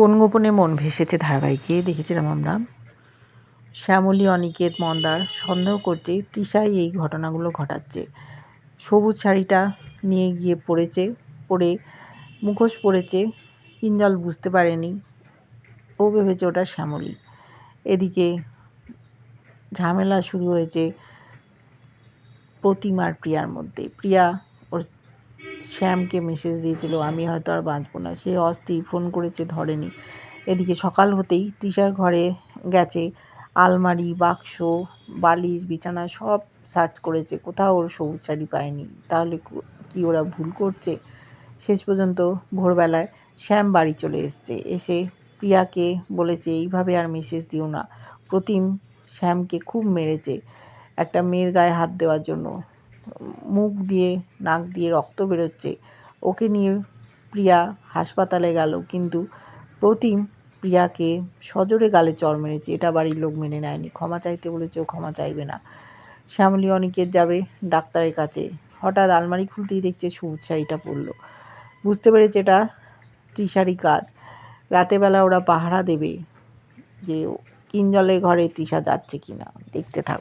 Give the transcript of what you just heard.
কোন গোপনে মন ভেসেছে ধারাবাহিকে? দেখেছিলাম আমরা। শ্যামলী, অনিকেত, মন্দার সন্দেহ করছে, তৃষাই এই ঘটনাগুলো ঘটাচ্ছে। সবুজ শাড়িটা নিয়ে গিয়ে পড়েছে, পরে মুখোশ পড়েছে কিঞ্জল বুঝতে পারেনি। ও ভেবেছে ওটা শ্যামলী। এদিকে ঝামেলা শুরু হয়েছে প্রতিমার প্রিয়ার মধ্যে। প্রিয়া ওর শ্যামকে মেসেজ দিয়েছিল, আমি হয়তো আর বাঁচবো না। সে অস্থির ফোন করেছে ধরেনি। এদিকে সকাল হতেই তৃষার ঘরে গেছে, আলমারি, বাক্স, বালিশ, বিছানা সব সার্চ করেছে। কোথাও ওর সবুজ শাড়ি পায়নি। তাহলে কি ওরা ভুল করছে? শেষ পর্যন্ত ভোরবেলায় শ্যাম বাড়ি চলে এসছে। এসে প্রিয়াকে বলেছে, এইভাবে আর মেসেজ দিও না। প্রতিম শ্যামকে খুব মেরেছে একটা মেয়ের গায়ে হাত দেওয়ার জন্য। মুখ দিয়ে, নাক দিয়ে রক্ত বেরোচ্ছে। ওকে নিয়ে প্রিয়া হাসপাতালে গেল, কিন্তু প্রতিম প্রিয়াকে সজোরে গালে চর মেরেছে। এটা বাড়ির লোক মেনে নেয়নি। ক্ষমা চাইতে বলেছে, ও ক্ষমা চাইবে না। শ্যামলী অনিকেত যাবে ডাক্তারের কাছে। হঠাৎ আলমারি খুলতেই দেখছে সবুজ শাড়িটা পরলো। বুঝতে পেরেছে এটা তৃষারই কাজ। রাতেবেলা ওরা পাহারা দেবে যে কিঞ্জলের ঘরে তৃষা যাচ্ছে কি না দেখতে থাক।